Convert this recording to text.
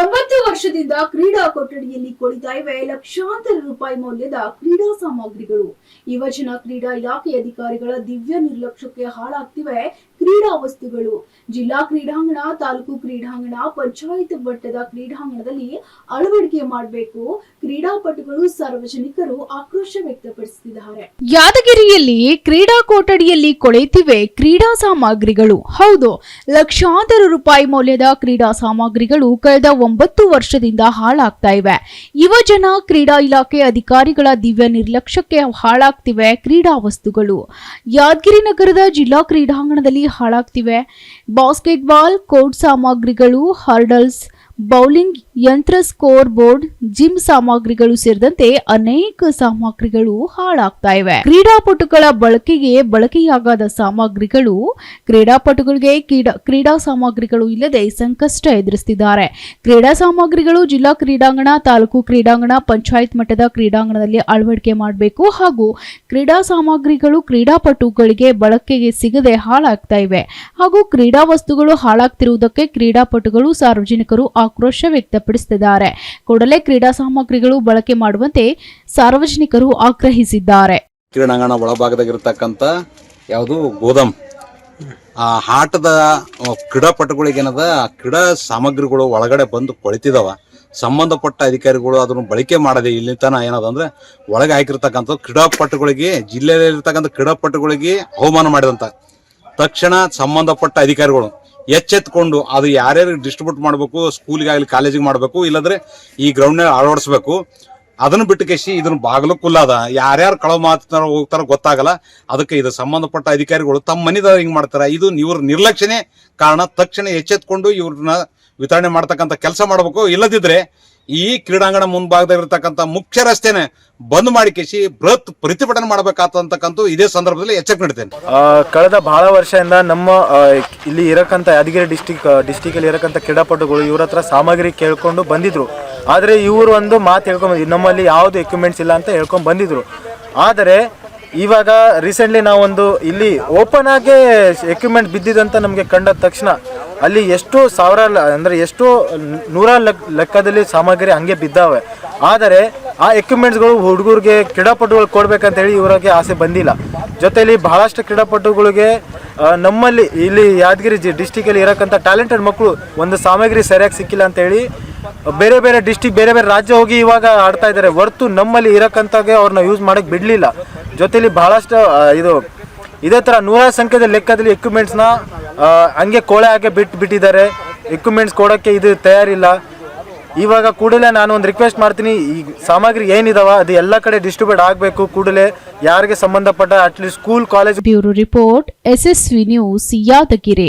ಒಂಬತ್ತು ವರ್ಷದಿಂದ ಕ್ರೀಡಾ ಕೊಠಡಿಯಲ್ಲಿ ಕುಳಿತಾ ಇವೆ ಲಕ್ಷಾಂತರ ರೂಪಾಯಿ ಮೌಲ್ಯದ ಕ್ರೀಡಾ ಸಾಮಗ್ರಿಗಳು. ಯುವಜನ ಕ್ರೀಡಾ ಇಲಾಖೆ ಅಧಿಕಾರಿಗಳ ದಿವ್ಯ ನಿರ್ಲಕ್ಷ್ಯಕ್ಕೆ ಹಾಳಾಗ್ತಿವೆ ಕ್ರೀಡಾ ವಸ್ತುಗಳು. ಜಿಲ್ಲಾ ಕ್ರೀಡಾಂಗಣ, ತಾಲೂಕು ಕ್ರೀಡಾಂಗಣ, ಪಂಚಾಯತ್ ಮಟ್ಟದ ಕ್ರೀಡಾಂಗಣದಲ್ಲಿ ಅಳವಡಿಕೆ ಮಾಡಬೇಕು. ಕ್ರೀಡಾಪಟುಗಳು, ಸಾರ್ವಜನಿಕರು ಆಕ್ರೋಶ ವ್ಯಕ್ತಪಡಿಸುತ್ತಿದ್ದಾರೆ. ಯಾದಗಿರಿಯಲ್ಲಿ ಕ್ರೀಡಾ ಕೊಠಡಿಯಲ್ಲಿ ಕೊಳೆಯುತ್ತಿವೆ ಕ್ರೀಡಾ ಸಾಮಗ್ರಿಗಳು. ಹೌದು, ಲಕ್ಷಾಂತರ ರೂಪಾಯಿ ಮೌಲ್ಯದ ಕ್ರೀಡಾ ಸಾಮಗ್ರಿಗಳು ಕಳೆದ ಒಂಬತ್ತು ವರ್ಷದಿಂದ ಹಾಳಾಗ್ತಾ ಇವೆ. ಯುವಜನ ಕ್ರೀಡಾ ಇಲಾಖೆ ಅಧಿಕಾರಿಗಳ ದಿವ್ಯ ನಿರ್ಲಕ್ಷ್ಯಕ್ಕೆ ಹಾಳಾಗ್ತಿವೆ ಕ್ರೀಡಾ ವಸ್ತುಗಳು. ಯಾದಗಿರಿ ನಗರದ ಜಿಲ್ಲಾ ಕ್ರೀಡಾಂಗಣದಲ್ಲಿ ಹಾಳಾಗ್ತಿವೆ. ಬಾಸ್ಕೆಟ್ಬಾಲ್, ಕೋರ್ಟ್ ಸಾಮಗ್ರಿಗಳು, ಹರ್ಡಲ್ಸ್ ಬೌಲಿಂಗ್ ಯಂತ್ರ ಸ್ಕೋರ್ ಬೋರ್ಡ್, ಜಿಮ್ ಸಾಮಗ್ರಿಗಳು ಸೇರಿದಂತೆ ಅನೇಕ ಸಾಮಗ್ರಿಗಳು ಹಾಳಾಗ್ತಾ ಇವೆ. ಕ್ರೀಡಾಪಟುಗಳ ಬಳಕೆಗೆ ಬಳಕೆಯಾಗದ ಸಾಮಗ್ರಿಗಳು ಕ್ರೀಡಾಪಟುಗಳಿಗೆ ಕ್ರೀಡಾ ಸಾಮಗ್ರಿಗಳು ಇಲ್ಲದೆ ಸಂಕಷ್ಟ ಎದುರಿಸುತ್ತಿದ್ದಾರೆ ಕ್ರೀಡಾ ಸಾಮಗ್ರಿಗಳು ಜಿಲ್ಲಾ ಕ್ರೀಡಾಂಗಣ, ತಾಲೂಕು ಕ್ರೀಡಾಂಗಣ, ಪಂಚಾಯತ್ ಮಟ್ಟದ ಕ್ರೀಡಾಂಗಣದಲ್ಲಿ ಅಳವಡಿಕೆ ಮಾಡಬೇಕು ಹಾಗೂ ಕ್ರೀಡಾ ಸಾಮಗ್ರಿಗಳು ಕ್ರೀಡಾಪಟುಗಳಿಗೆ ಬಳಕೆಗೆ ಸಿಗದೆ ಹಾಳಾಗ್ತಾ ಇವೆ. ಹಾಗೂ ಕ್ರೀಡಾ ವಸ್ತುಗಳು ಹಾಳಾಗ್ತಿರುವುದಕ್ಕೆ ಕ್ರೀಡಾಪಟುಗಳು ಸಾರ್ವಜನಿಕರು ಆಕ್ರೋಶ ವ್ಯಕ್ತಪಡಿಸುತ್ತಿದ್ದಾರೆ. ಕೂಡಲೇ ಕ್ರೀಡಾ ಸಾಮಗ್ರಿಗಳು ಬಳಕೆ ಮಾಡುವಂತೆ ಸಾರ್ವಜನಿಕರು ಆಗ್ರಹಿಸಿದ್ದಾರೆ. ಕ್ರೀಡಾಂಗಣ ಒಳಭಾಗದಾಗಿರ್ತಕ್ಕಂಥ ಯಾವುದು ಗೋದಾಮ್. ಆ ಆಟದ ಕ್ರೀಡಾಪಟುಗಳಿಗೆ ಏನದ, ಆ ಕ್ರೀಡಾ ಸಾಮಗ್ರಿಗಳು ಒಳಗಡೆ ಬಂದು ಕೊಳಿತಿದಾವ. ಸಂಬಂಧಪಟ್ಟ ಅಧಿಕಾರಿಗಳು ಅದನ್ನು ಬಳಕೆ ಮಾಡದೆ ಇಲ್ಲಿ ತನ ಏನದಂದ್ರೆ ಒಳಗೆ ಹಾಕಿರ್ತಕ್ಕಂಥ ಕ್ರೀಡಾಪಟುಗಳಿಗೆ, ಜಿಲ್ಲೆಯಲ್ಲಿರ್ತಕ್ಕಂಥ ಕ್ರೀಡಾಪಟುಗಳಿಗೆ ಅವಮಾನ ಮಾಡಿದಂತ ತಕ್ಷಣ ಸಂಬಂಧಪಟ್ಟ ಅಧಿಕಾರಿಗಳು ಎಚ್ಚೆತ್ಕೊಂಡು ಅದು ಯಾರ್ಯಾರು ಡಿಸ್ಟ್ರಿಬ್ಯೂಟ್ ಮಾಡಬೇಕು ಸ್ಕೂಲ್ಗಾಗಲಿ ಕಾಲೇಜಿಗೆ ಮಾಡಬೇಕು, ಇಲ್ಲಂದ್ರೆ ಈ ಗ್ರೌಂಡ್ನಾಗ ಅಳವಡಿಸ್ಬೇಕು. ಅದನ್ನು ಬಿಟ್ಟು ಕೆಸಿ ಇದನ್ನ ಬಾಗಿಲು ಯಾರ್ಯಾರು ಕಳವು ಮಾತಾರ ಹೋಗ್ತಾರೋ ಗೊತ್ತಾಗಲ್ಲ. ಅದಕ್ಕೆ ಇದು ಸಂಬಂಧಪಟ್ಟ ಅಧಿಕಾರಿಗಳು ತಮ್ಮ ಮನೆದವ್ರು ಹಿಂಗೆ ಮಾಡ್ತಾರೆ. ಇದು ಇವ್ರ ನಿರ್ಲಕ್ಷ್ಯನೇ. ಕಾರಣ ತಕ್ಷಣ ಎಚ್ಚೆತ್ಕೊಂಡು ಇವ್ರನ್ನ ವಿತರಣೆ ಮಾಡ್ತಕ್ಕಂಥ ಕೆಲಸ ಮಾಡಬೇಕು. ಇಲ್ಲದಿದ್ರೆ ಈ ಕ್ರೀಡಾಂಗಣ ಮುಂಭಾಗದಲ್ಲಿರ್ತಕ್ಕಂಥ ಮುಖ್ಯ ರಸ್ತೆನೆ ಬಂದ್ ಮಾಡಿ ಕೇಸಿ ಬೃಹತ್ ಪ್ರತಿಭಟನೆ ಮಾಡಬೇಕಾದಂತಕ್ಕಂಥ ಇದೇ ಸಂದರ್ಭದಲ್ಲಿ ಎಚ್ಚರಿಕೆ ನೀಡ್ತೇನೆ. ಕಳೆದ ಬಹಳ ವರ್ಷದಿಂದ ನಮ್ಮ ಇಲ್ಲಿ ಇರಕ್ಕಂಥ ಯಾದಗಿರಿ ಡಿಸ್ಟಿಕ್ ಡಿಸ್ಟಿಕ್ ಅಲ್ಲಿ ಇರಕ್ಕಂಥ ಕ್ರೀಡಾಪಟುಗಳು ಇವ್ರ ಹತ್ರ ಸಾಮಗ್ರಿ ಕೇಳ್ಕೊಂಡು ಬಂದಿದ್ರು. ಆದರೆ ಇವರು ಒಂದು ಮಾತು ಹೇಳ್ಕೊಂಡ್ ನಮ್ಮಲ್ಲಿ ಯಾವುದು ಎಕ್ವಿಪ್ಮೆಂಟ್ಸ್ ಇಲ್ಲ ಅಂತ ಹೇಳ್ಕೊಂಡ್ ಬಂದಿದ್ರು. ಆದರೆ ಇವಾಗ ರೀಸೆಂಟ್ಲಿ ನಾವೊಂದು ಇಲ್ಲಿ ಓಪನ್ ಆಗಿ ಎಕ್ವಿಪ್ಮೆಂಟ್ ಬಿದ್ದಿದಂತ ನಮಗೆ ಕಂಡ ತಕ್ಷಣ ಅಲ್ಲಿ ಎಷ್ಟು ಸಾವಿರ ಅಂದ್ರೆ ಎಷ್ಟು ನೂರ ಲೆಕ್ ಲೆಕ್ಕದಲ್ಲಿ ಸಾಮಗ್ರಿ ಹಂಗೆ ಬಿದ್ದಾವೆ. ಆದರೆ ಆ ಎಕ್ವಿಪ್ಮೆಂಟ್ಸ್ಗಳು ಹುಡುಗರಿಗೆ ಕ್ರೀಡಾಪಟುಗಳು ಕೊಡ್ಬೇಕಂತ ಹೇಳಿ ಇವರಿಗೆ ಆಸೆ ಬಂದಿಲ್ಲ. ಜೊತೆಲಿ ಬಹಳಷ್ಟು ಕ್ರೀಡಾಪಟುಗಳಿಗೆ ನಮ್ಮಲ್ಲಿ ಇಲ್ಲಿ ಯಾದಗಿರಿ ಜಿ ಡಿಸ್ಟಿಕಲ್ಲಿ ಇರಕ್ಕಂಥ ಟ್ಯಾಲೆಂಟೆಡ್ ಮಕ್ಕಳು ಒಂದು ಸಾಮಗ್ರಿ ಸರಿಯಾಗಿ ಸಿಕ್ಕಿಲ್ಲ ಅಂತ ಹೇಳಿ, ಬೇರೆ ಬೇರೆ ಡಿಸ್ಟಿಕ್ ಬೇರೆ ಬೇರೆ ರಾಜ್ಯ ಹೋಗಿ ಇವಾಗ ಆಡ್ತಾ ಇದ್ದಾರೆ. ಹೊರತು ನಮ್ಮಲ್ಲಿ ಇರೋಕ್ಕಂಥಾಗೆ ಅವ್ರನ್ನ ಯೂಸ್ ಮಾಡಕ್ ಬಿಡಲಿಲ್ಲ. ಜೊತೆಲಿ ಬಹಳಷ್ಟು ಇದು, ಇದೇ ಥರ ನೂರಾರು ಸಂಖ್ಯೆದ ಲೆಕ್ಕದಲ್ಲಿ ಎಕ್ವಿಪ್ಮೆಂಟ್ಸ್ನ ಹಂಗೆ ಕೋಳೆ ಹಾಕಿ ಬಿಟ್ಟು ಬಿಟ್ಟಿದ್ದಾರೆ. ಇಕ್ವಿಪ್ಮೆಂಟ್ಸ್ ಕೊಡೋಕ್ಕೆ ಇದು ತಯಾರಿಲ್ಲ. ಇವಾಗ ಕೂಡಲೇ ನಾನು ಒಂದು ರಿಕ್ವೆಸ್ಟ್ ಮಾಡ್ತೀನಿ, ಈ ಸಾಮಗ್ರಿ ಏನಿದಾವ, ಅದು ಎಲ್ಲ ಕಡೆ ಡಿಸ್ಟ್ರಿಬ್ಯೂಟ್ ಆಗಬೇಕು ಕೂಡಲೇ. ಯಾರಿಗೆ ಸಂಬಂಧಪಟ್ಟ at least school college bureau report SSV news Yadagiri.